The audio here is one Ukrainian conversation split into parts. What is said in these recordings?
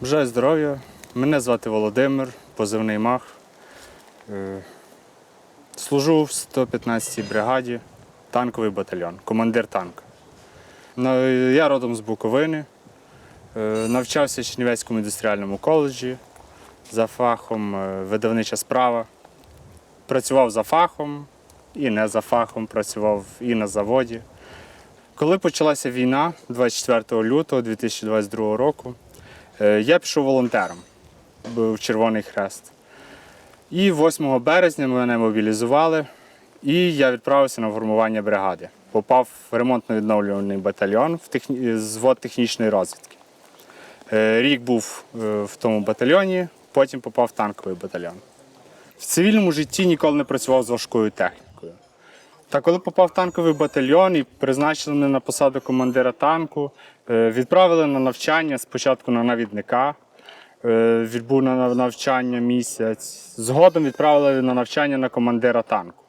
Бажаю здоров'я. Мене звати Володимир, позивний Мах. Е, Служу в 115-й бригаді, танковий батальйон, командир танка. На- Я родом з Буковини. Е, Навчався в Чернівецькому індустріальному коледжі за фахом е, видавнича справа. Працював за фахом і не за фахом, працював і на заводі. Коли почалася війна 24 лютого 2022 року, я пішов волонтером в Червоний Хрест. І 8 березня мене мобілізували, і я відправився на формування бригади. Попав в ремонтно-відновлювальний батальйон в техні... звод технічної розвідки. Е, Рік був е, в тому батальйоні, потім попав в танковий батальйон. В цивільному житті ніколи не працював з важкою технікою. Та коли попав танковий батальйон і призначили мене на посаду командира танку, е, відправили на навчання спочатку на навідника. Е, Відбув на навчання місяць. Згодом відправили на навчання на командира танку.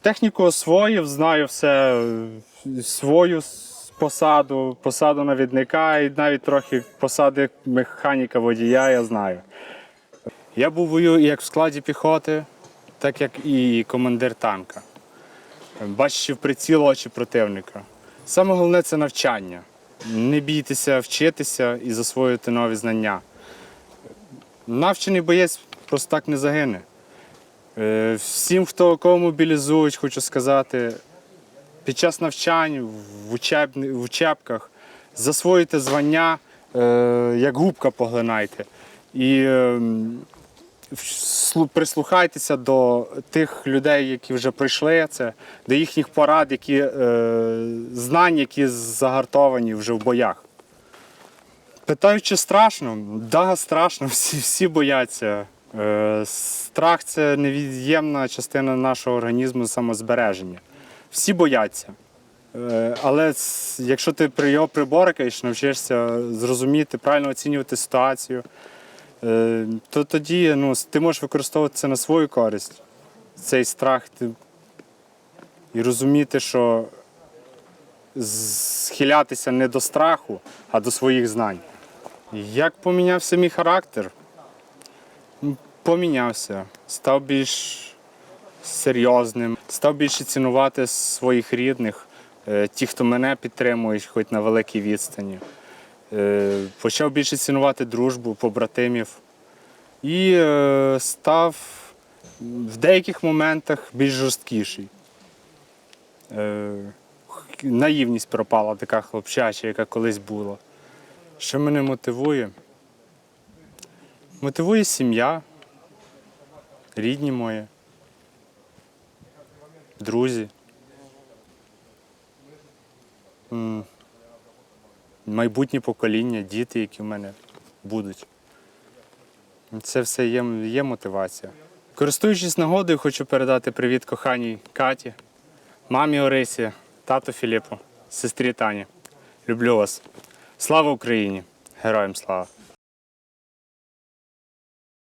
Техніку освоїв, знаю все е, свою посаду, посаду навідника і навіть трохи посади механіка водія я знаю. Я був воюю як в складі піхоти, так як і командир танка. Бачиш в приціл очі противника. Саме головне це навчання. Не бійтеся вчитися і засвоювати нові знання. Навчений боєць просто так не загине. Е, Всім, хто кого мобілізують, хочу сказати, під час навчань в, учебні- в учебках засвоюйте звання, е, як губка поглинайте. І е, вслу- прислухайтеся до тих людей, які вже пройшли це, до їхніх порад, які, е, знань, які загартовані вже в боях. Питають, чи страшно? Да, страшно, всі, всі бояться. Е, страх це невід'ємна частина нашого організму самозбереження. Всі бояться. Е, але якщо ти при його приборкаєш, навчишся зрозуміти, правильно оцінювати ситуацію, то тоді ну, ти можеш використовувати це на свою користь, цей страх, ти, і розуміти, що схилятися не до страху, а до своїх знань. Як помінявся мій характер? Помінявся. Став більш серйозним, став більше цінувати своїх рідних, е, ті, хто мене підтримують, хоч на великій відстані. Е, Почав більше цінувати дружбу, побратимів. І е, став в деяких моментах більш жорсткіший. Е, Наївність пропала, така хлопчача, яка колись була. Що мене мотивує? Мотивує сім'я, рідні мої, друзі. М, Майбутнє покоління, діти, які в мене будуть. Це все є, є мотивація. Користуючись нагодою, хочу передати привіт коханій Каті, мамі Орисі, тату Філіпу, сестрі Тані. Люблю вас. Слава Україні! Героям слава!